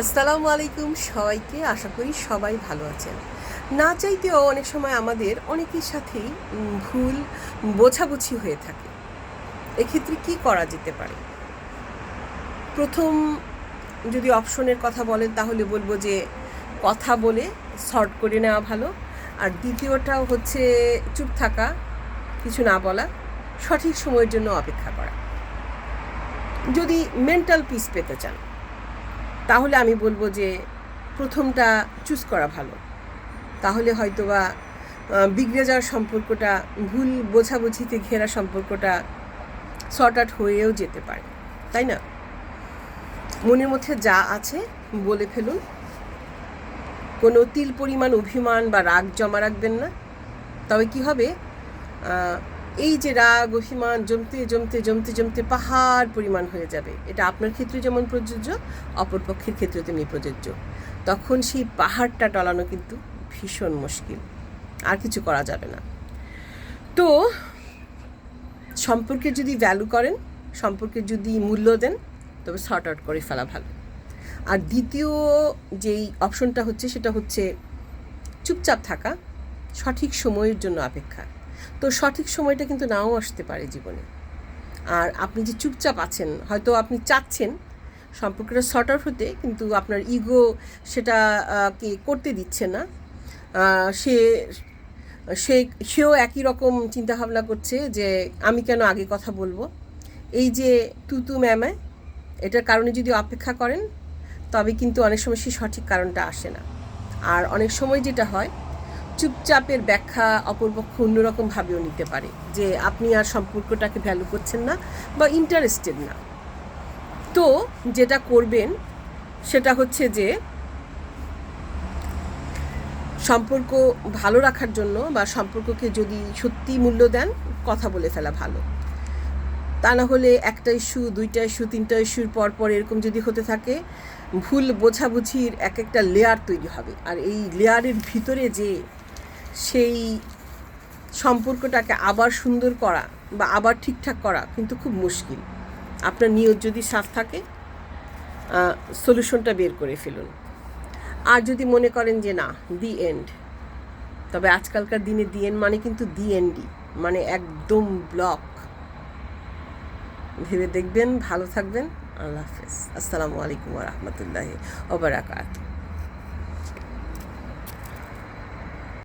আসসালামু আলাইকুম সবাইকে, আশা করি সবাই ভালো আছেন। না চাইতেও অনেক সময় আমাদের অনেকের সাথেই ভুল বোঝাবুঝি হয়ে থাকে। এক্ষেত্রে কি করা যেতে পারে? প্রথম যদি অপশনের কথা বলেন, তাহলে বলব যে কথা বলে শর্ট করে নেওয়া ভালো। আর দ্বিতীয়টাও হচ্ছে চুপ থাকা, কিছু না বলা, সঠিক সময়ের জন্য অপেক্ষা করা। যদি মেন্টাল পিস পেতে চান। তাহলে আমি বলব যে প্রথমটা চুজ করা ভালো। তাহলে হয়তোবা বিগড়ে যাওয়ার সম্পর্কটা, ভুল বোঝাবুঝিতে ঘেরা সম্পর্কটা শর্ট আউট হয়েও যেতে পারে, তাই না? মনের মধ্যে যা আছে বলে ফেলুন। কোনো তিল পরিমাণ অভিমান বা রাগ জমা রাখবেন না। তবে কি হবে? এই যে রাগ, অভিমান, জমতে জমতে জমতে জমতে পাহাড় পরিমাণ হয়ে যাবে। এটা আপনার ক্ষেত্রে যেমন প্রযোজ্য, অপরপক্ষের ক্ষেত্রে তেমনি প্রযোজ্য। তখন সেই পাহাড়টা টলানো কিন্তু ভীষণ মুশকিল। আর কিছু করা যাবে না। তো, সম্পর্কে যদি ভ্যালু করেন, সম্পর্কে যদি মূল্য দেন, তবে শর্ট আউট করে ফেলা ভালো। আর দ্বিতীয় যেই অপশনটা হচ্ছে, সেটা হচ্ছে চুপচাপ থাকা, সঠিক সময়ের জন্য অপেক্ষা। তো সঠিক সময়টা কিন্তু নাও আসতে পারে জীবনে। আর আপনি যে চুপচাপ আছেন, হয়তো আপনি চাচ্ছেন সম্পর্কটা শর্ট আউট হতে, কিন্তু আপনার ইগো সেটা কে করতে দিচ্ছে না। সে সে, সেও একই রকম চিন্তাভাবনা করছে যে আমি কেন আগে কথা বলব? এই যে তুতু ম্যামায় এটার কারণে যদি অপেক্ষা করেন, তবে কিন্তু অনেক সময় সেই সঠিক কারণটা আসে না। আর অনেক সময় যেটা হয় চুপচাপের ব্যাখ্যা অপরপক্ষ অন্যরকম ভাবেও নিতে পারে যে আপনি আর সম্পর্কটাকে ভ্যালু করছেন না বা ইন্টারেস্টেড না। তো যেটা করবেন সেটা হচ্ছে যে সম্পর্ক ভালো রাখার জন্য বা সম্পর্ককে যদি সত্যি মূল্য দেন, কথা বলে ফেলা ভালো। তা না হলে একটা ইস্যু দুইটা ইস্যু তিনটা ইস্যুর পর পর এরকম যদি হতে থাকে, ভুল বোঝাবুঝির এক একটা লেয়ার তৈরি হবে। আর এই লেয়ারের ভিতরে যে সেই সম্পর্কটাকে আবার সুন্দর করা বা আবার ঠিকঠাক করা কিন্তু খুব মুশকিল। আপনার নিয়ত যদি সাফ থাকে সলিউশনটা বের করে ফেলুন। আর যদি মনে করেন যে না দি এন্ড তবে আজকালকার দিনে দি এন্ড মানে কিন্তু দি এন্ডই মানে একদম ব্লক ভেবে দেখবেন, ভালো থাকবেন, আল্লাহ হাফেজ। আসসালামু আলাইকুম রহমতুল্লাহ ওবরাকাত